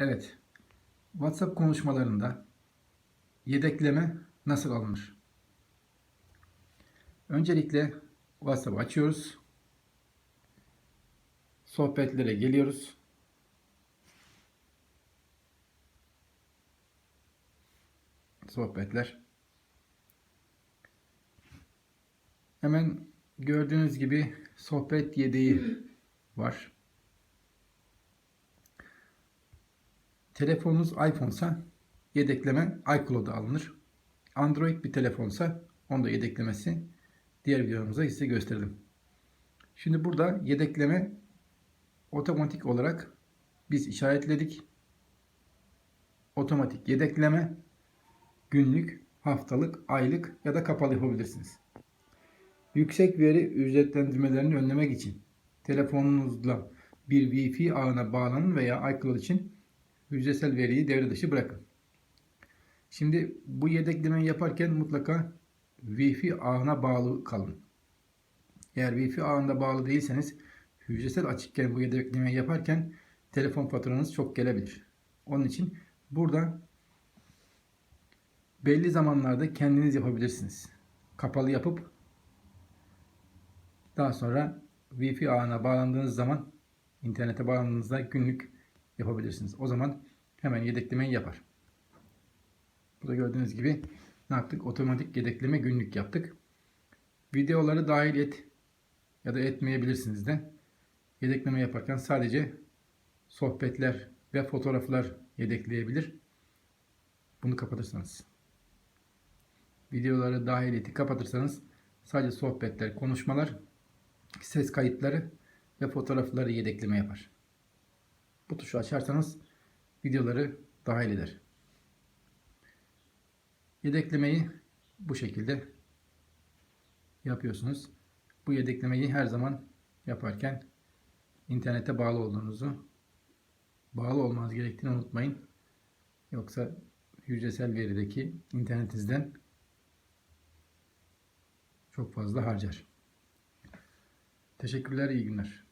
Evet. WhatsApp konuşmalarında yedekleme nasıl alınır? Öncelikle WhatsApp açıyoruz. Sohbetlere geliyoruz. Sohbetler. Hemen gördüğünüz gibi sohbet yedeği var. Telefonunuz iPhone'sa yedekleme iCloud'a alınır. Android bir telefonsa onda yedeklemesi diğer videomuzda size gösterdim. Şimdi burada yedekleme otomatik olarak biz işaretledik. Otomatik yedekleme günlük, haftalık, aylık ya da kapalı yapabilirsiniz. Yüksek veri ücretlendirmelerini önlemek için telefonunuzla bir Wi-Fi ağına bağlanın veya iCloud için hücresel veriyi devre dışı bırakın. Şimdi bu yedeklemeyi yaparken mutlaka Wi-Fi ağına bağlı kalın. Eğer Wi-Fi ağına bağlı değilseniz hücresel açıkken bu yedeklemeyi yaparken telefon faturanız çok gelebilir. Onun için burada belli zamanlarda kendiniz yapabilirsiniz. Kapalı yapıp daha sonra Wi-Fi ağına bağlandığınız zaman internete bağlandığınızda günlük yapabilirsiniz. O zaman hemen yedeklemeyi yapar. Burada gördüğünüz gibi ne yaptık? Otomatik yedekleme günlük yaptık. Videoları dahil et ya da etmeyebilirsiniz de. Yedekleme yaparken sadece sohbetler ve fotoğraflar yedekleyebilir. Bunu kapatırsanız. Videoları dahil eti kapatırsanız sadece sohbetler, konuşmalar, ses kayıtları ve fotoğrafları yedekleme yapar. Bu tuşu açarsanız videoları dahil eder. Yedeklemeyi bu şekilde yapıyorsunuz. Bu yedeklemeyi her zaman yaparken internete bağlı olduğunuzu, bağlı olmanız gerektiğini unutmayın. Yoksa hücresel verideki internetinizden çok fazla harcar. Teşekkürler, iyi günler.